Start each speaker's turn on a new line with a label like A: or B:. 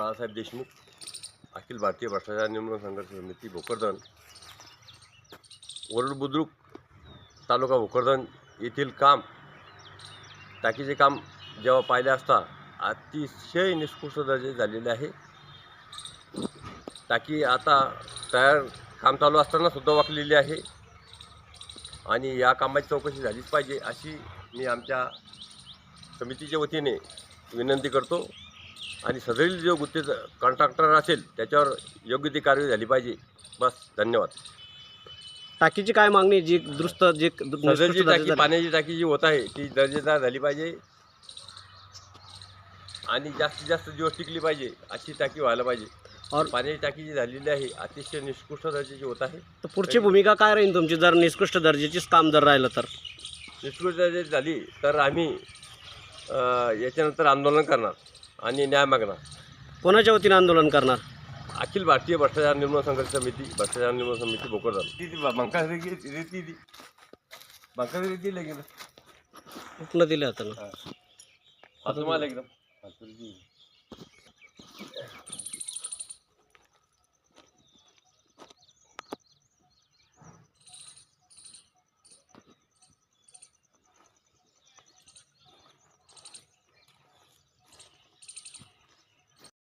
A: बाळासाहेब देशमुख अखिल भारतीय भ्रष्टाचार निर्मूलन संघर्ष समिती भोकरदन वरुड बुद्रुक तालुका भोकरदन येथील काम टाकीचे काम जेव्हा पाहिले असता अतिशय निष्कृष्ट दर्जे झालेले आहे. टाकी आता तयार काम चालू असताना सुद्धा वाकलेली आहे आणि या कामाची चौकशी झालीच पाहिजे अशी मी आमच्या समितीच्या वतीने विनंती करतो. आणि सदरील जो गुत्ते कॉन्ट्रॅक्टर असेल त्याच्यावर योग्य ती कारवाई झाली पाहिजे. बस धन्यवाद.
B: टाकीची काय मागणी? जी दुरुस्त जी
A: सदरची
B: दर्जाची
A: टाकी? पाण्याची टाकी जी होत आहे ती दर्जेदार झाली पाहिजे. आणि जास्तीत जास्त दिवस टिकली पाहिजे अशी टाकी व्हायला पाहिजे.
B: और
A: पाण्याची टाकी जी झालेली आहे अतिशय निष्कृष्ट दर्जाची होत आहे.
B: तर पुढची भूमिका काय राहील तुमची? जर निष्कृष्ट दर्जाचीच काम जर राहिलं तर?
A: निष्कृष्ट दर्जाची झाली तर आम्ही याच्यानंतर आंदोलन करणार. आणि न्याय मागणार.
B: कोणाच्या वतीने आंदोलन करणार?
A: अखिल भारतीय भ्रष्टाचार निर्मूलन संघर्ष समिती भ्रष्टाचार निर्मूलन समिती भोकरदन ती बंका रेती ती. बंका रेती लगेल
B: कुठलं दिलं आता
A: हा. तुम्हाला एकदम.